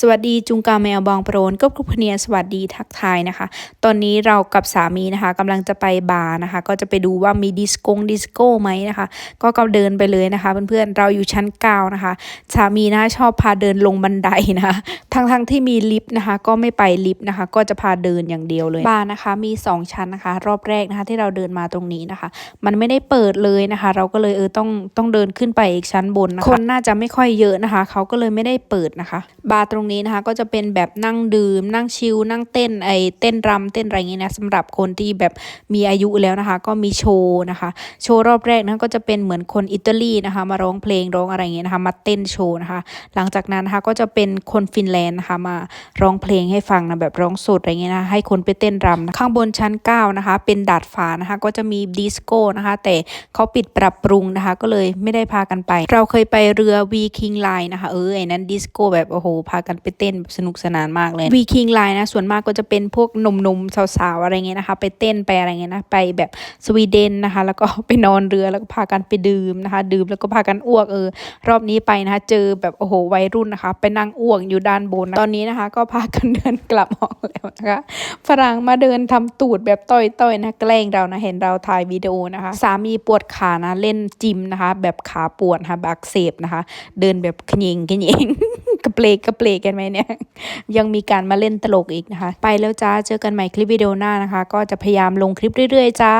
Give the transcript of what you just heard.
สวัสดีจุงกาแมวบองโปรนก็ครุพเนียสวัสดีทักทายนะคะ ตอนนี้เรากับสามีนะคะกำลังจะไปบาร์นะคะ ก็จะไปดูว่ามีดิสโกงดิสโก้ไหมนะคะ ก็ก็เดินไปเลยนะคะเพื่อนๆเราอยู่ชั้นเก้านะคะ สามีนะชอบพาเดินลงบันไดนะคะทั้งๆที่มีลิฟต์นะคะ ก็ไม่ไปลิฟต์นะคะ ก็จะพาเดินอย่างเดียวเลยบาร์นะคะมีสองชั้นนะคะ รอบแรกนะคะที่เราเดินมาตรงนี้นะคะ มันไม่ได้เปิดเลยนะคะ เราก็เลยเออต้องต้องเดินขึ้นไปอีกชั้นบนนะคะคนน่าจะไม่ค่อยเยอะนะคะเขาก็เลยไม่ได้เปิดนะคะ บาร์ตรงนี้นะคะ ก็จะเป็นแบบนั่งดื่ม นั่งชิลนั่งเต้นไอเต้นรำเต้นอะไรอย่างเงี้ยนะสำหรับคนที่แบบมีอายุแล้วนะคะ ก็มีโชว์นะคะ โชว์รอบแรกนะคะก็จะเป็นเหมือนคนอิตาลีนะคะ มาร้องเพลงร้องอะไรอย่างเงี้ยนะคะ มาเต้นโชว์นะคะ หลังจากนั้นนะคะก็จะเป็นคนฟินแลนด์นะคะมาร้องเพลงให้ฟังนะแบบร้องสดอะไรเงี้ยนะให้คนไปเต้นรำนะข้างบนชั้น 9 นะคะ เป็นดาดฟ้านะคะ ก็จะมีดิสโก้นะคะ แต่เขาปิดปรับปรุงนะคะ ก็เลยไม่ได้พากันไป เราเคยไปเรือวีคิงไลน์นะคะ เออไอ้นั้นดิสโก้แบบโอ้โหพากันไปเต้นแบบสนุกสนานมากเลยวีคิงไลน์นะส่วนมากก็จะเป็นพวกหนุ่มๆสาวๆอะไรเงี้ยนะคะ ไปเต้นไปอะไรเงี้ยนะไปแบบสวีเดนนะคะ แล้วก็ไปนอนเรือแล้วก็พากันไปดื่มนะคะ ดื่มแล้วก็พากันอ้วกเออรอบนี้ไปนะคะเจอแบบโอ้โหวัยรุ่นนะคะ ไปนั่งอ้วกอยู่ด้านบนตอนนี้นะคะ ก็พากันเดินกลับห้องแล้วนะคะฝรั่งมาเดินทำตูดแบบต้อยๆนะแกล้งเรานะเห็นเราถ่ายวิดีโอนะคะ สามีปวดขานะเล่นจิมนะคะ แบบขาปวดนะคะแบบอักเสบนะคะ เดินแบบขยิงขยิงกระเปลกกระเปลกกันไหมเนี่ย ยังมีการมาเล่นตลกอีกนะคะ ไปแล้วจ้าเจอกันใหม่คลิปวิดีโอหน้านะคะ ก็จะพยายามลงคลิปเรื่อยๆจ้า